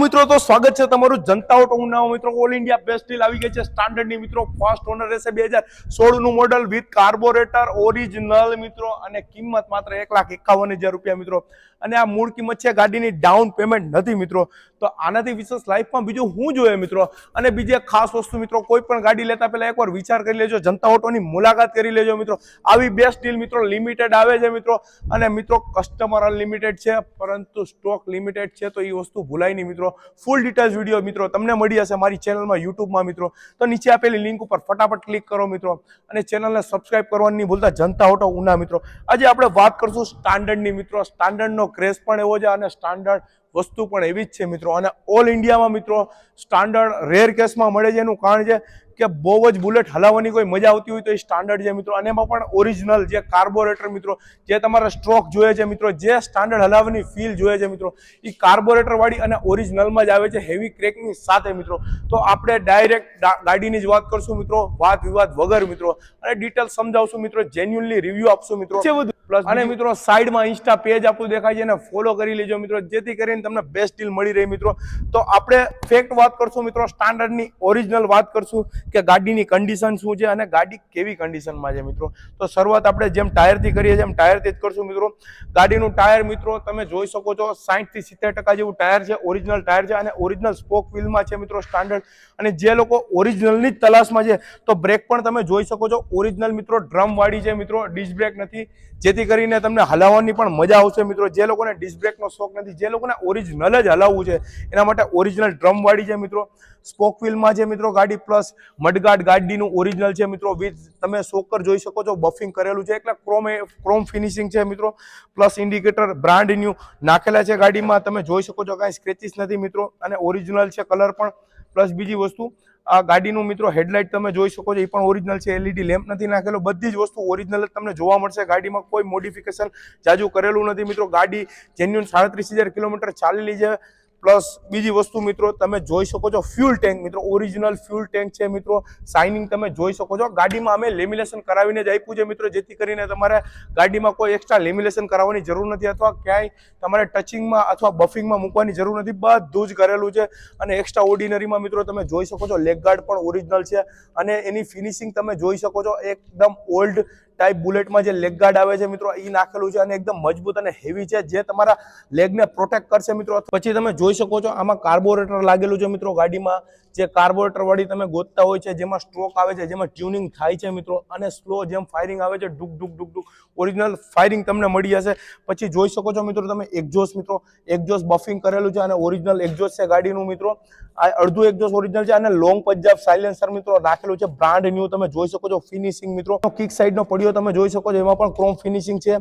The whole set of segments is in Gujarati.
મિત્રો, તો સ્વાગત છે તમારું જનતા ઓટો ઉનાવો મિત્રો ઓલ ઇન્ડિયા બેસ્ટ ડીલ આવી ગઈ છે. સ્ટાન્ડર્ડની મિત્રો ફર્સ્ટ ઓનર રહેશે બે હજાર સોળનું મોડલ વિથ કાર્બોરેટર ઓરિજિનલ મિત્રો, અને કિંમત માત્ર એક લાખ એકાવન હજાર રૂપિયા, મિત્રો. અને આ મૂળ કિંમત છે ગાડીની ડાઉન પેમેન્ટ નથી મિત્રો. તો આનાથી વિશેષ લાઈફમાં બીજું હું જોઈએ મિત્રો. અને બીજી ખાસ વસ્તુ મિત્રો, કોઈ પણ ગાડી લેતા પહેલા એકવાર વિચાર કરી લેજો, જનતા ઓટોની મુલાકાત કરી લેજો મિત્રો. આવી બેસ્ટ ડીલ મિત્રો લિમિટેડ આવે છે મિત્રો. અને મિત્રો કસ્ટમર અનલિમિટેડ છે, પરંતુ સ્ટોક લિમિટેડ છે, તો એ વસ્તુ ભૂલાય નહીં મિત્રો. ફૂલ ડિટેલ્સ વીડિયો મિત્રો તમને મળી જશે મારી ચેનલમાં યુટ્યુબમાં મિત્રો. તો નીચે આપેલી લિંક ઉપર ફટાફટ ક્લિક કરો મિત્રો. અને ચેનલને સબસ્ક્રાઇબ કરવાની ભૂલતા, જનતા ઓટો ઉના મિત્રો. આજે આપણે વાત કરશું સ્ટાન્ડર્ડની મિત્રો. સ્ટાન્ડર્ડનો ક્રેઝ પણ એવો છે અને સ્ટાન્ડર્ડ વસ્તુ પણ એવી જ છે મિત્રો. અને ઓલ ઇન્ડિયામાં મિત્રો સ્ટાન્ડર્ડ રેર કેસમાં મળે છે એનું કારણ છે કે બહુ જ બુલેટ હલાવવાની કોઈ મજા આવતી હોય તો એ સ્ટાન્ડર્ડ છે મિત્રો. અને એમાં પણ ઓરિજિનલ જે કાર્બોરેટર મિત્રો જે તમારા સ્ટ્રોક જોઈએ છે મિત્રો જે સ્ટાન્ડર્ડ હલાવવાની ફીલ જોઈએ છે મિત્રો એ કાર્બોરેટરવાળી અને ઓરિજિનલમાં જ આવે છે હેવી ક્રેકની સાથે મિત્રો. તો આપણે ડાયરેક્ટ ગાડીની જ વાત કરશું મિત્રો વાત વિવાદ વગર મિત્રો. અને ડિટેલ સમજાવશું મિત્રો જેન્યુનલી રિવ્યુ આપશું મિત્રો. બધું પ્લસ અને મિત્રો સાઈડમાં ઇન્સ્ટા પેજ આપણું દેખાય છે અને ફોલો કરી લેજો મિત્રો. જેથી કરીને તમને બેસ્ટ ડીલ મળી રહે મિત્રો. તો આપણે ફેક્ટ વાત કરશું મિત્રો સ્ટાન્ડર્ડની ઓરિજિનલ વાત કરશું કે ગાડીની કન્ડિશન શું છે અને ગાડી કેવી કન્ડિશનમાં છે મિત્રો. તો શરૂઆત આપણે જેમ ટાયરથી કરીએ છીએ એમ ટાયરથી જ કરશું મિત્રો. ગાડીનું ટાયર મિત્રો, તમે જોઈ શકો છો સાઠથી સિત્તેર ટકા જેવું ટાયર છે ઓરિજિનલ ટાયર છે અને ઓરિજિનલ સ્પોક વ્હીલમાં છે મિત્રો સ્ટાન્ડર્ડ અને જે લોકો ઓરિજિનલની જ તલાશમાં છે, તો બ્રેક પણ તમે જોઈ શકો છો. ઓરિજિનલ મિત્રો ડ્રમ વાળી છે મિત્રો ડિસ્ક બ્રેક નથી. જેથી કરીને તમને હલાવવાની પણ મજા આવશે મિત્રો. જે લોકોને ડિસ્ક બ્રેકનો શોખ નથી, જે લોકોને ઓરિજિનલ જ હલાવવું છે. એના માટે ઓરિજિનલ ડ્રમ વાળી છે મિત્રો. સ્પોક વ્હીલમાં છે મિત્રો ગાડી પ્લસ મડગાર્ડ ગાડીનું ઓરિજિનલ છે મિત્રો. વિથ તમે સોકર જોઈ શકો છો, બફિંગ કરેલું છે. એટલે ક્રોમ ક્રોમ ફિનિશિંગ છે મિત્રો. પ્લસ ઇન્ડિકેટર બ્રાન્ડ ન્યુ નાખેલા છે ગાડીમાં. તમે જોઈ શકો છો કાંઈ સ્ક્રેચીસ નથી મિત્રો. અને ઓરિજિનલ છે કલર પણ. પ્લસ બીજી વસ્તુ આ ગાડીનું મિત્રો હેડલાઇટ તમે જોઈ શકો છો, એ પણ ઓરિજિનલ છે એલઈડી લેમ્પ નથી નાખેલો, બધી જ વસ્તુ ઓરિજિનલ જ તમને જોવા મળશે, ગાડીમાં કોઈ મોડિફિકેશન જાજુ કરેલું નથી મિત્રો, ગાડી જેન્યુન સાડત્રીસ હજાર કિલોમીટર ચાલેલી છે પ્લસ બીજી વસ્તુ મિત્રો, તમે જોઈ શકો છો ફ્યુલ ટેન્ક મિત્રો ઓરિજિનલ ફ્યુલ ટેન્ક છે મિત્રો. સાઇનિંગ તમે જોઈ શકો છો. ગાડીમાં અમે લેમિનેશન કરાવીને જ આપ્યું છે મિત્રો, જેથી કરીને તમારે ગાડીમાં કોઈ એક્સ્ટ્રા લેમિનેશન કરાવવાની જરૂર નથી અથવા ક્યાંય તમારે ટચિંગમાં અથવા બફિંગમાં મૂકવાની જરૂર નથી. બધું જ કરેલું છે અને એક્સ્ટ્રા ઓર્ડિનરીમાં મિત્રો તમે જોઈ શકો છો લેગ ગાર્ડ પણ ઓરિજિનલ છે અને એની ફિનિશિંગ તમે જોઈ શકો છો, એકદમ ઓલ્ડ ટાઈપ બુલેટમાં જે લેગ ગાર્ડ આવે છે મિત્રો એ નાખેલું છે અને એકદમ મજબૂત અને હેવી છે, જે તમારા લેગને પ્રોટેક્ટ કરશે મિત્રો. પછી તમે જોઈ શકો છો, આમાં કાર્બોરેટર લાગેલું છે મિત્રો ગાડીમાં. જે કાર્બોરેટર વાળી તમે ગોતતા હોય છે, જેમાં સ્ટ્રોક આવે છે, જેમાં ટ્યુનિંગ થાય છે મિત્રો, અને સ્લો જેમ ફાયરિંગ આવે છે, ડુક ડુક ડુક ડુક. ઓરિજિનલ ફાયરિંગ તમને મળી જશે. પછી જોઈ શકો છો મિત્રો તમે એક્ઝોસ મિત્રો. એક્ઝોસ બફિંગ કરેલું છે અને ઓરિજિનલ એક્ઝોસ છે ગાડીનું મિત્રો. આ અડધું એક્ઝોસ ઓરિજિનલ છે અને લોંગ પંજાબ સાયલેન્સર મિત્રો રાખેલું છે. બ્રાન્ડ ન્યુ તમે જોઈ શકો છો ફિનિશિંગ મિત્રો. કિક સાઈડનો પડ્યો તમે જોઈ શકો છો. એમાં પણ ક્રોમ ફિનિશિંગ છે.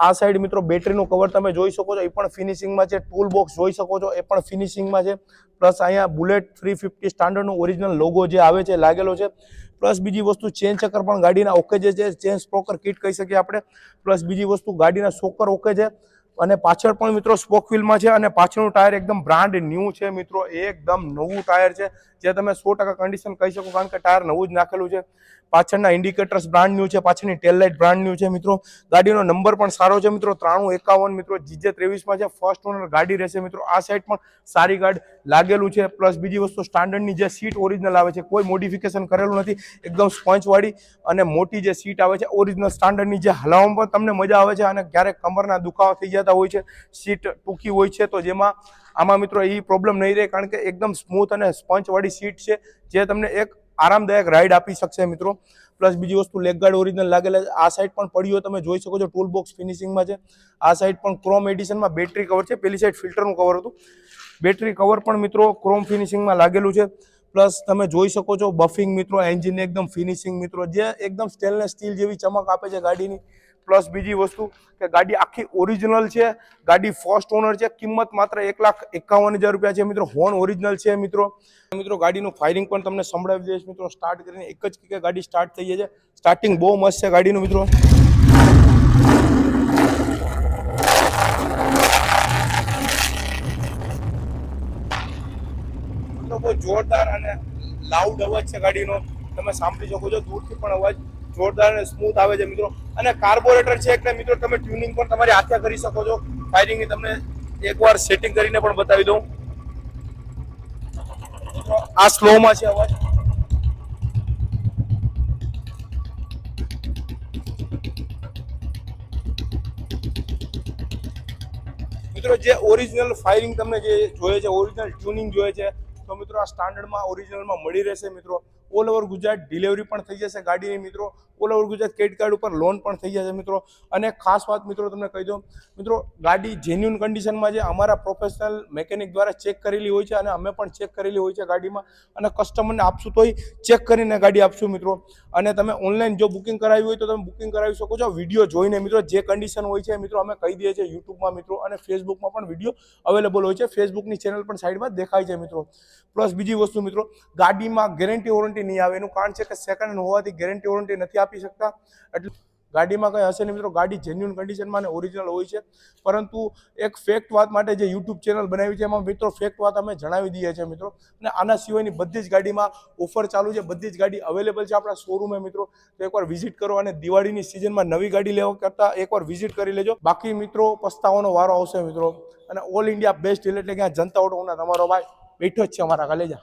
આ સાઈડ મિત્રો બેટરીનું કવર તમે જોઈ શકો છો. એ પણ ફિનિશિંગમાં છે. ટૂલ બોક્સ જોઈ શકો છો. એ પણ ફિનિશિંગમાં છે. પ્લસ અહીંયા બુલેટ થ્રી ફિફ્ટી સ્ટાન્ડર્ડનું ઓરિજિનલ લોગો જે આવે છે લાગેલો છે. પ્લસ બીજી વસ્તુ ચેન ચક્કર પણ ગાડીના ઓકે જે છે ચેન સ્પ્રોકર કિટ કહી શકીએ આપણે. પ્લસ બીજી વસ્તુ ગાડીના સોકર ઓકે છે. અને પાછળ પણ મિત્રો સ્પોક વ્હીલમાં છે અને પાછળનું ટાયર એકદમ બ્રાન્ડ ન્યૂ છે મિત્રો. એકદમ નવું ટાયર છે. જે તમે સો ટકા કન્ડિશન કહી શકો કારણ કે ટાયર નવું જ નાખેલું છે. પાછળના ઇન્ડિકેટર્સ બ્રાન્ડ ન્યૂ છે. પાછળની ટેલ લાઇટ બ્રાન્ડ ન્યૂ છે મિત્રો. ગાડીનો નંબર પણ સારો છે મિત્રો. ત્રાણું એકાવન મિત્રો. જીજે ત્રેવીસમાં છે. ફર્સ્ટ ઓનર ગાડી રહેશે મિત્રો. આ સાઈડ પણ સારી ગાર્ડ લાગેલું છે. પ્લસ બીજી વસ્તુ સ્ટાન્ડર્ડની જે સીટ ઓરિજિનલ આવે છે, કોઈ મોડિફિકેશન કરેલું નથી. એકદમ સ્પંચવાળી અને મોટી જે સીટ આવે છે ઓરિજિનલ સ્ટાન્ડર્ડની જે હલાવવામાં પણ તમને મજા આવે છે અને ક્યારેક કમરના દુખાવા થઈ જતા હોય છે, સીટ ટૂંકી હોય છે, તો જેમાં આમાં મિત્રો એ પ્રોબ્લેમ નહીં રહે, કારણ કે એકદમ સ્મૂથ અને સ્પંચવાળી સીટ છે, જે તમને એક આરામદાયક રાઈડ આપી શકશે મિત્રો. પ્લસ બીજી વસ્તુ લેગ ગાર્ડ ઓરિજિનલ લાગેલા છે, આ સાઈડ પણ પડ્યો તમે જોઈ શકો છો ટૂલ બોક્સ ફિનિશિંગમાં છે. આ સાઈડ પણ ક્રોમ એડિશનમાં બેટરી કવર છે, પેલી સાઈડ ફિલ્ટરનું કવર હતું. બેટરી કવર પણ મિત્રો ક્રોમ ફિનિશિંગમાં લાગેલું છે. પ્લસ તમે જોઈ શકો છો બફિંગ મિત્રો એન્જિન એકદમ ફિનિશિંગ મિત્રો, જે એકદમ સ્ટેનલેસ સ્ટીલ જેવી ચમક આપે છે ગાડીની. પ્લસ બીજી વસ્તુ કે ગાડી આખી ઓરિજિનલ છે, ગાડી ફર્સ્ટ ઓનર છે, કિંમત માત્ર એક લાખ એકાવન હજાર રૂપિયા છે મિત્રો હોર્ન ઓરિજિનલ છે મિત્રો. મિત્રો, ગાડીનું ફાયરિંગ પણ તમને સંભળાવી દઈશ મિત્રો સ્ટાર્ટ કરીને એક જ કે ગાડી સ્ટાર્ટ થઈ જાય છે. સ્ટાર્ટિંગ બહુ મસ્ત છે ગાડીનું મિત્રો. બહુ જોરદાર અને લાઉડ અવાજ છે ગાડીનો. તમે સાંભળી શકો છો, દૂરથી પણ અવાજ જોરદાર અને સ્મૂથ આવે છે મિત્રો. અને કાર્બોરેટર છે એટલે મિત્રો તમે ટ્યુનિંગ પણ તમારી હાથે કરી શકો છો. ફાયરિંગની તમને એકવાર સેટિંગ કરીને પણ બતાવી દઉં. આ સ્લોમાં છે અવાજ. મિત્રો, જે ઓરિજિનલ ફાયરિંગ તમને જે જોઈએ છે ઓરિજિનલ ટ્યુનિંગ જોઈએ છે, તો મિત્રો, આ સ્ટાન્ડર્ડમાં ઓરિજિનલમાં મળી રહેશે, મિત્રો. ઓલ ઓવર ગુજરાત ડિલિવરી પણ થઈ જશે ગાડીની મિત્રો. All over Gujarat credit card ઉપર લોન પણ થઈ જશે મિત્રો. અને ખાસ વાત મિત્રો તમને કહી દઉં, મિત્રો ગાડી જેન્યુન કન્ડિશનમાં છે અમારા પ્રોફેશનલ મેકેનિક દ્વારા ચેક કરેલી હોય છે અને અમે પણ ચેક કરેલી હોય છે ગાડીમાં. અને કસ્ટમરને આપશું તોય ચેક કરીને ગાડી આપશું મિત્રો. અને તમે ઓનલાઈન જો બુકિંગ કરાવી હોય તો તમે બુકિંગ કરાવી શકો છો. વીડિયો જોઈને મિત્રો જે કન્ડિશન હોય છે મિત્રો અમે કહી દઈએ છીએ યુટ્યુબમાં મિત્રો અને ફેસબુકમાં પણ વીડિયો અવેલેબલ હોય છે. ફેસબુકની ચેનલ પણ સાઈડમાં દેખાય છે મિત્રો. પ્લસ બીજી વસ્તુ મિત્રો, ગાડીમાં ગેરંટી વોરંટી નહીં આવે. એનું કારણ છે કે સેકન્ડ હેન્ડ હોવાથી ગેરંટી વોરંટી નથી આપી શકતા. એટલે ગાડીમાં કંઈ હશે નહીં મિત્રો. ગાડી જેન્યુન કન્ડિશનમાં અને ઓરિજિનલ હોય છે. પરંતુ એક ફેક્ટ વાત માટે જે યુટ્યુબ ચેનલ બનાવી છે, એમાં મિત્રો ફેક્ટ વાત અમે જણાવી દઈએ છીએ મિત્રો. અને આના સિવાયની બધી જ ગાડીમાં ઓફર ચાલુ છે. બધી જ ગાડી અવેલેબલ છે આપણા શોરૂમે મિત્રો. તો એકવાર વિઝિટ કરો અને દિવાળીની સિઝનમાં નવી ગાડી લેવા કરતાં એકવાર વિઝિટ કરી લેજો. બાકી મિત્રો પસ્તાવાનો વારો આવશે મિત્રો. અને ઓલ ઇન્ડિયા બેસ્ટ એટલે કે જનતા ઓટો તમારો ભાઈ બેઠો જ છે અમારા કલેજા.